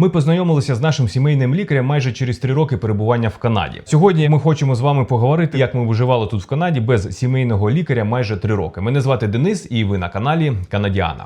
Ми познайомилися з нашим сімейним лікарем майже через три роки перебування в Канаді. Сьогодні ми хочемо з вами поговорити, як ми виживали тут в Канаді без сімейного лікаря майже три роки. Мене звати Денис, і ви на каналі Канадіана.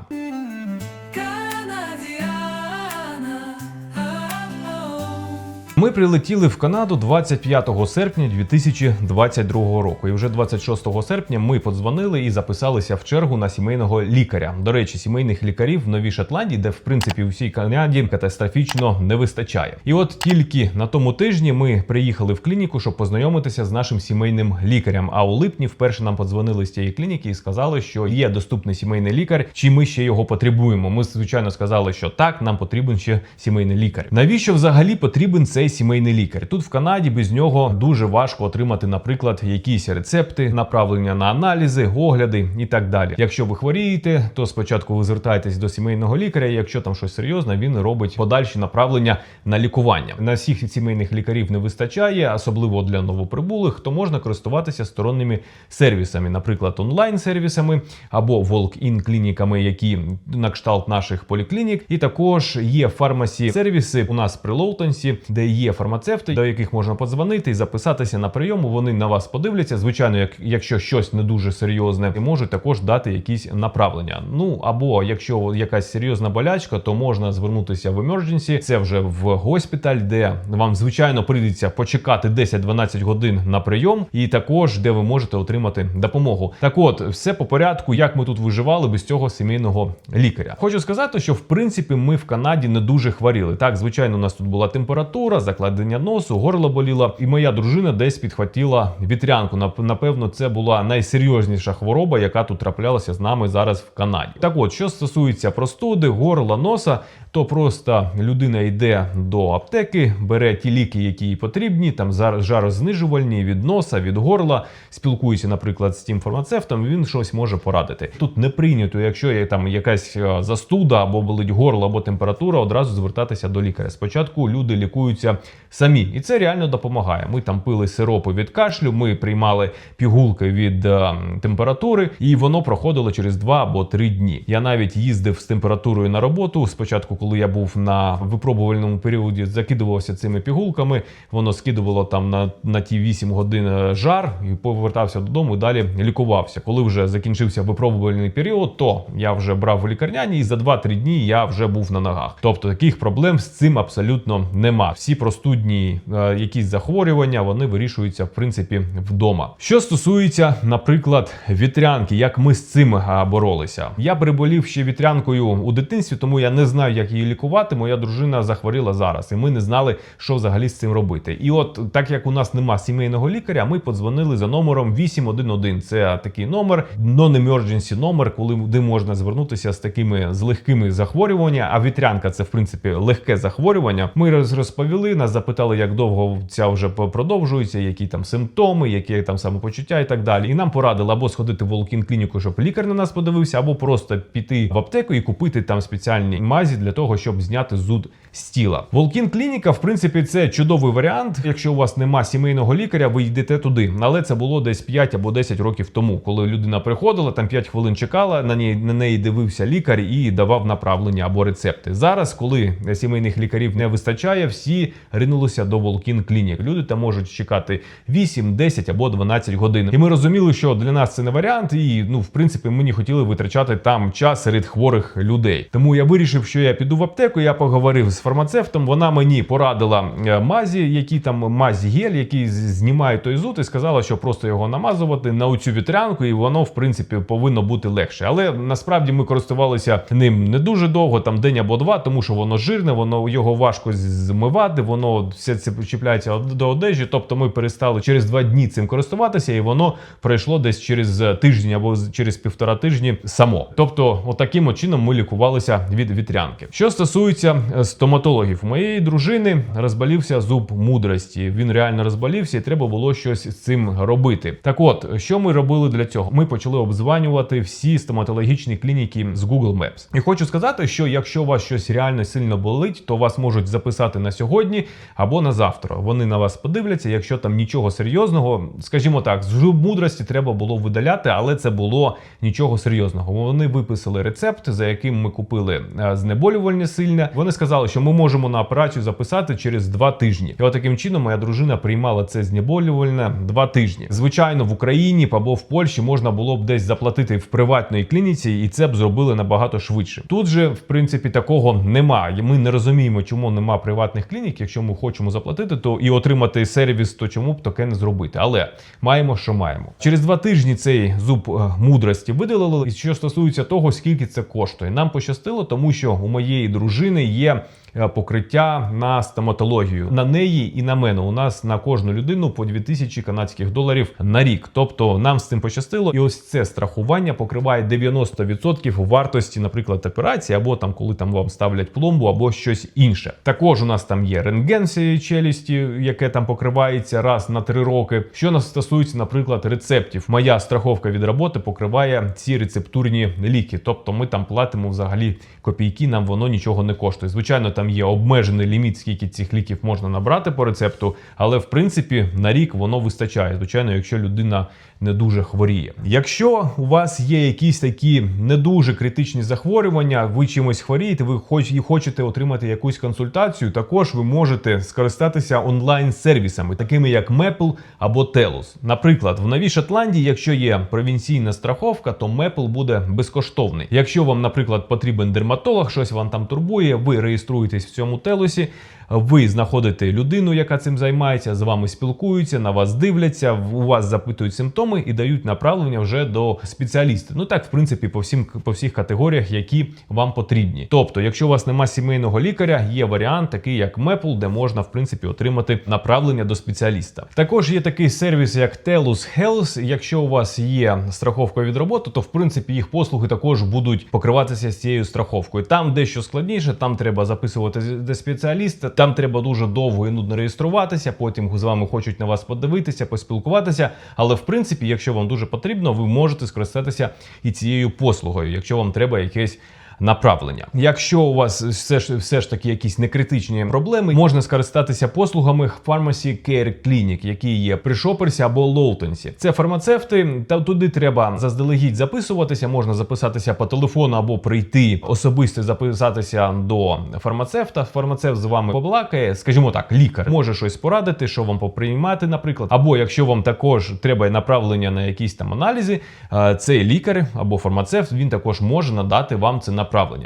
Ми прилетіли в Канаду 25 серпня 2022 року. І вже 26 серпня ми подзвонили і записалися в чергу на сімейного лікаря. До речі, сімейних лікарів в Новій Шотландії, де в принципі у всій Канаді катастрофічно не вистачає. І от тільки на тому тижні ми приїхали в клініку, щоб познайомитися з нашим сімейним лікарем. А у липні вперше нам подзвонили з тієї клініки і сказали, що є доступний сімейний лікар, чи ми ще його потребуємо. Ми звичайно сказали, що так, нам потрібен ще сімейний лікар. Навіщо взагалі потрібен цей сімейний лікар? Тут в Канаді без нього дуже важко отримати, наприклад, якісь рецепти, направлення на аналізи, огляди і так далі. Якщо ви хворієте, то спочатку ви звертаєтесь до сімейного лікаря. і Якщо там щось серйозне, він робить подальші направлення на лікування. На всіх сімейних лікарів не вистачає, особливо для новоприбулих, то можна користуватися сторонніми сервісами, наприклад, онлайн-сервісами або walk-in клініками, які на кшталт наших поліклінік. І також є фармасі сервіси у нас при Лоутонсі, де є фармацевти, до яких можна подзвонити і записатися на прийом. Вони на вас подивляться. Звичайно, як якщо щось не дуже серйозне, і можуть також дати якісь направлення. Ну або якщо якась серйозна болячка, то можна звернутися в emergency. Це вже в госпіталь, де вам звичайно прийдеться почекати 10-12 годин на прийом, і також де ви можете отримати допомогу. Так, от все по порядку, як ми тут виживали без цього сімейного лікаря. Хочу сказати, що в принципі ми в Канаді не дуже хворіли. Так, звичайно, у нас тут була температура, закладення носу, горло боліло, і моя дружина десь підхватила вітрянку. Напевно, це була найсерйозніша хвороба, яка тут траплялася з нами зараз в Канаді. Так, от що стосується простуди, горла, носа, то просто людина йде до аптеки, бере ті ліки, які їй потрібні, там жарознижувальні від носа, від горла, спілкується, наприклад, з тим фармацевтом. Він щось може порадити. Тут не прийнято, якщо є там якась е, застуда або болить горло, або температура, одразу звертатися до лікаря. Спочатку люди лікуються самі, і це реально допомагає. Ми там пили сиропи від кашлю, ми приймали пігулки від е, температури, і воно проходило через 2 або 3 дні. Я навіть їздив з температурою на роботу. Спочатку, коли я був на випробувальному періоді, закидувався цими пігулками. Воно скидувало там на, на ті 8 годин е, жар і повертався додому. і Далі лікувався. Коли вже закінчився випробувальний період, то я вже брав лікарняні, і за 2-3 дні я вже був на ногах. Тобто таких проблем з цим абсолютно нема. Всі простудні е, якісь захворювання вони вирішуються в принципі вдома. Що стосується, наприклад, вітрянки, як ми з цим боролися. Я переболів ще вітрянкою у дитинстві, тому я не знаю, як її лікувати. Моя дружина захворіла зараз, і ми не знали, що взагалі з цим робити. І от так як у нас нема сімейного лікаря, ми подзвонили за номером 811. Це такий номер, non-emergency номер, коли де можна звернутися з такими з легкими захворюваннями. А вітрянка це в принципі легке захворювання. Ми роз- розповіли, нас запитали, як довго ця вже продовжується, які там симптоми, які там самопочуття і так далі. І нам порадили або сходити в Волкін клініку, щоб лікар на нас подивився, або просто піти в аптеку і купити там спеціальні мазі для того, щоб зняти зуд з тіла. Волкін клініка, в принципі, це чудовий варіант. Якщо у вас нема сімейного лікаря, ви йдете туди. Але це було десь 5 або 10 років тому, коли людина приходила, там 5 хвилин чекала, на неї на неї дивився лікар і давав направлення або рецепти. Зараз, коли сімейних лікарів не вистачає, всі ринулися до Волкін клінік. Люди там можуть чекати 8, 10 або 12 годин. І ми розуміли, що для нас це не варіант, і ну, в принципі, ми не хотіли витрачати там час серед хворих людей. Тому я вирішив, що я піду в аптеку. Я поговорив з фармацевтом. Вона мені порадила е, мазі, які там мазі гель, які з- знімають той зуд, і сказала, що просто його намазувати на оцю вітрянку, і воно в принципі повинно бути легше. Але насправді ми користувалися ним не дуже довго, там день або два, тому що воно жирне, воно його важко змивати, воно все це чіпляється до одежі. Тобто ми перестали через два дні цим користуватися, і воно пройшло десь через тиждень або через півтора тижні само. Тобто, отаким от чином ми лікувалися від вітрянки. Що стосується е, стоматологів, у моєї дружини розболівся зуб мудрості. Він реально розболівся, і треба було щось з цим робити. Так, от що ми робили для цього? Ми почали обзванювати всі стоматологічні клініки з Google Maps. І хочу сказати, що якщо у вас щось реально сильно болить, то вас можуть записати на сьогодні або на завтра. Вони на вас подивляться. Якщо там нічого серйозного, скажімо так, зуб мудрості треба було видаляти, але це було нічого серйозного. Вони виписали рецепт, за яким ми купили е, знеболювальне сильне. Вони сказали, що ми можемо на операцію записати через два тижні. І от таким чином моя дружина приймала це знеболювальне два тижні. Звичайно, в Україні або в Польщі можна було б десь заплатити в приватній клініці, і це б зробили набагато швидше. Тут же, в принципі, такого немає. Ми не розуміємо, чому нема приватних клінік. Якщо ми хочемо заплатити, то і отримати сервіс, то чому б таке не зробити? Але маємо, що маємо. Через два тижні цей зуб е, мудрості видалили. І що стосується того, скільки це коштує, нам пощастило, тому що у моєї дружини є. е, Покриття на стоматологію на неї і на мене. У нас на кожну людину по 2000 канадських доларів на рік. Тобто нам з цим пощастило, і ось це страхування покриває 90% вартості, наприклад, операції, або там, коли там вам ставлять пломбу, або щось інше. Також у нас там є рентген всієї челюсті, яке там покривається раз на три роки. Що нас стосується, наприклад, рецептів, моя страховка від роботи покриває ці рецептурні ліки. Тобто ми там платимо взагалі копійки, нам воно нічого не коштує. Звичайно, там є обмежений ліміт, скільки цих ліків можна набрати по рецепту, але в принципі на рік воно вистачає. Звичайно, якщо людина не дуже хворіє. Якщо у вас є якісь такі не дуже критичні захворювання, ви чимось хворієте, ви хоч і хочете отримати якусь консультацію, також ви можете скористатися онлайн-сервісами, такими як Maple або Telus. Наприклад, в Новій Шотландії, якщо є провінційна страховка, то Maple буде безкоштовний. Якщо вам, наприклад, потрібен дерматолог, щось вам там турбує, ви реєструєтесь в цьому телусі. Ви знаходите людину, яка цим займається, з вами спілкуються, на вас дивляться, у вас запитують симптоми і дають направлення вже до спеціаліста. Ну так, в принципі, по всім по всіх категоріях, які вам потрібні. Тобто, якщо у вас нема сімейного лікаря, є варіант, такий як Maple, де можна в принципі отримати направлення до спеціаліста. Також є такий сервіс, як Telus Health. Якщо у вас є страховка від роботи, то в принципі їх послуги також будуть покриватися з цією страховкою. Там дещо складніше, там треба записувати до спеціаліста. Там треба дуже довго і нудно реєструватися. Потім з вами хочуть на вас подивитися, поспілкуватися. Але в принципі, якщо вам дуже потрібно, ви можете скористатися і цією послугою, якщо вам треба якесь. Направлення. Якщо у вас все ж все ж таки якісь некритичні проблеми, можна скористатися послугами Pharmacy Care Clinic, які є при Шоперсі або Лоутенсі. Це фармацевти, та туди треба заздалегідь записуватися. Можна записатися по телефону або прийти особисто записатися до фармацевта. Фармацевт з вами поблакає, скажімо так, лікар може щось порадити, що вам поприймати, наприклад. Або якщо вам також треба направлення на якісь там аналізи, е, цей лікар або фармацевт він також може надати вам це направлення.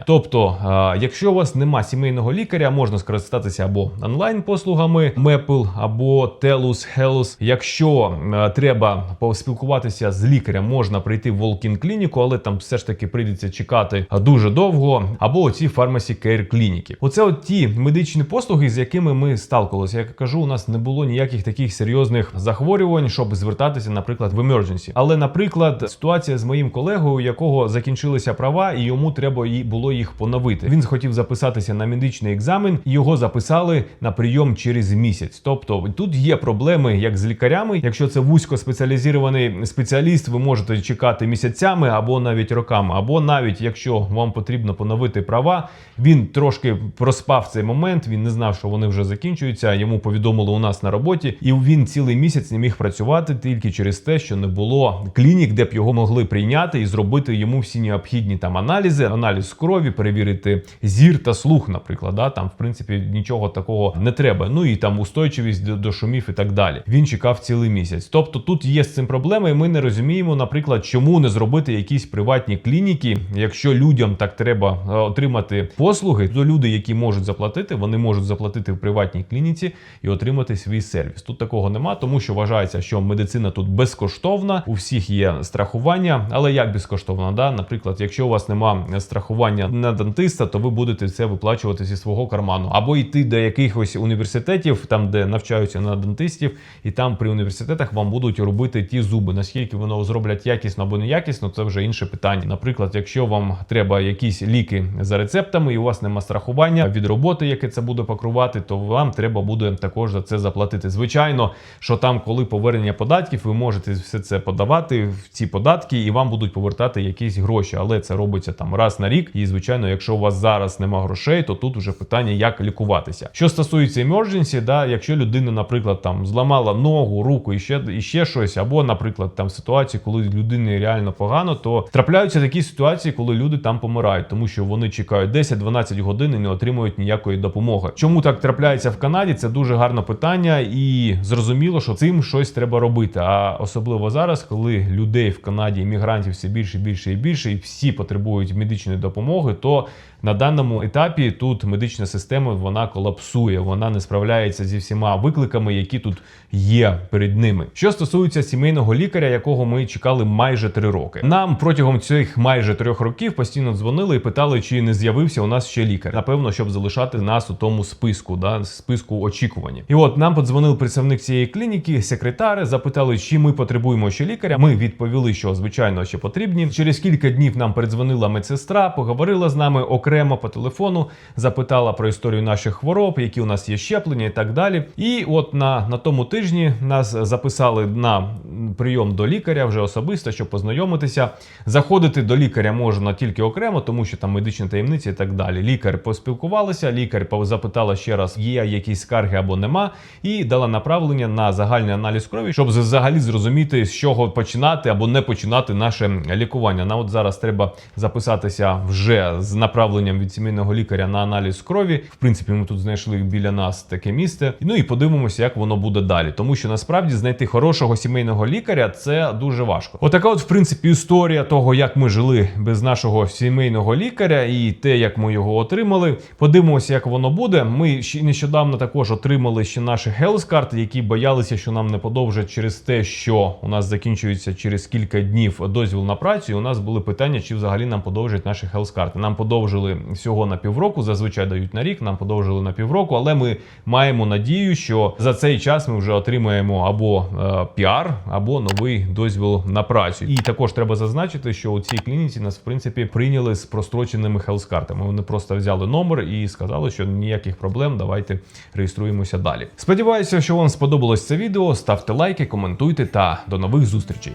Тобто, е, якщо у вас нема сімейного лікаря, можна скористатися або онлайн послугами Maple або Telus Health. Якщо е, треба поспілкуватися з лікарем, можна прийти в Walk-in клініку, але там все ж таки прийдеться чекати дуже довго. Або оці Pharmacy Care клініки. Оце от ті медичні послуги, з якими ми сталкувалися. Як я кажу, у нас не було ніяких таких серйозних захворювань, щоб звертатися, наприклад, в emergency. Але, наприклад, ситуація з моїм колегою, у якого закінчилися права, і йому треба було їх поновити. Він захотів записатися на медичний екзамен, його записали на прийом через місяць. Тобто тут є проблеми як з лікарями. Якщо це вузько спеціалізований спеціаліст, ви можете чекати місяцями або навіть роками, або навіть якщо вам потрібно поновити права, він трошки проспав цей момент. Він не знав, що вони вже закінчуються. Йому повідомили у нас на роботі, і він цілий місяць не міг працювати тільки через те, що не було клінік, де б його могли прийняти і зробити йому всі необхідні там аналізи, аналіз крові, перевірити зір та слух, наприклад. Да? Там, в принципі, нічого такого не треба. Ну і там устойчивість до, до шумів і так далі. Він чекав цілий місяць. Тобто тут є з цим проблеми, і ми не розуміємо, наприклад, чому не зробити якісь приватні клініки, якщо людям так треба е, отримати послуги, то люди, які можуть заплатити, вони можуть заплатити в приватній клініці і отримати свій сервіс. Тут такого нема, тому що вважається, що медицина тут безкоштовна, у всіх є страхування, але як безкоштовна? Да? Наприклад, якщо у вас нема страхування на дантиста, то ви будете це виплачувати зі свого карману, або йти до якихось університетів, там де навчаються на дантистів, і там при університетах вам будуть робити ті зуби. Наскільки воно зроблять якісно або неякісно, це вже інше питання. Наприклад, якщо вам треба якісь ліки за рецептами, і у вас нема страхування від роботи, яке це буде покривати, то вам треба буде також за це заплатити. Звичайно, що там, коли повернення податків, ви можете все це подавати в ці податки, і вам будуть повертати якісь гроші, але це робиться там раз на рік. Рік. І звичайно, якщо у вас зараз нема грошей, то тут вже питання, як лікуватися. Що стосується emergency, да, якщо людина, наприклад, там зламала ногу, руку і ще, і ще щось, або, наприклад, там ситуації, коли людині реально погано, то трапляються такі ситуації, коли люди там помирають, тому що вони чекають 10-12 годин і не отримують ніякої допомоги. Чому так трапляється в Канаді? Це дуже гарне питання, і зрозуміло, що цим щось треба робити. А особливо зараз, коли людей в Канаді, іммігрантів все більше, більше і більше, і всі потребують медичної допомоги, то на даному етапі тут медична система вона колапсує, вона не справляється зі всіма викликами, які тут є перед ними. Що стосується сімейного лікаря, якого ми чекали майже три роки. Нам протягом цих майже трьох років постійно дзвонили і питали, чи не з'явився у нас ще лікар. Напевно, щоб залишати нас у тому списку, да списку очікування. І от нам подзвонив представник цієї клініки, секретари, запитали, чи ми потребуємо ще лікаря. Ми відповіли, що звичайно ще потрібні. Через кілька днів нам передзвонила медсестра, поговорила з нами окремо по телефону, запитала про історію наших хвороб, які у нас є щеплення і так далі. І от на, на тому тижні нас записали на прийом до лікаря вже особисто, щоб познайомитися. Заходити до лікаря можна тільки окремо, тому що там медичні таємниці і так далі. Лікар поспілкувалися, лікар запитала ще раз, є якісь скарги або нема, і дала направлення на загальний аналіз крові, щоб взагалі зрозуміти, з чого починати або не починати наше лікування. Нам от зараз треба записатися вже з направленням від сімейного лікаря на аналіз крові. В принципі, ми тут знайшли біля нас таке місце. Ну і подивимося, як воно буде далі. Тому що насправді знайти хорошого сімейного лікаря це дуже важко. Отака, от, в принципі, історія того, як ми жили без нашого сімейного лікаря, і те, як ми його отримали. Подивимося, як воно буде. Ми ще нещодавно також отримали ще наші health карти, які боялися, що нам не подовжать через те, що у нас закінчується через кілька днів дозвіл на працю. І у нас були питання, чи взагалі нам подовжать наші health карти. Нам подовжили всього на півроку. Зазвичай дають на рік. Нам подовжили на півроку, але ми маємо надію, що за цей час ми вже отримаємо або е, піар, або новий дозвіл на працю. І також треба зазначити, що у цій клініці нас в принципі прийняли з простроченими хелс-картами. Вони просто взяли номер і сказали, що ніяких проблем, давайте реєструємося далі. Сподіваюся, що вам сподобалось це відео. Ставте лайки, коментуйте та до нових зустрічей.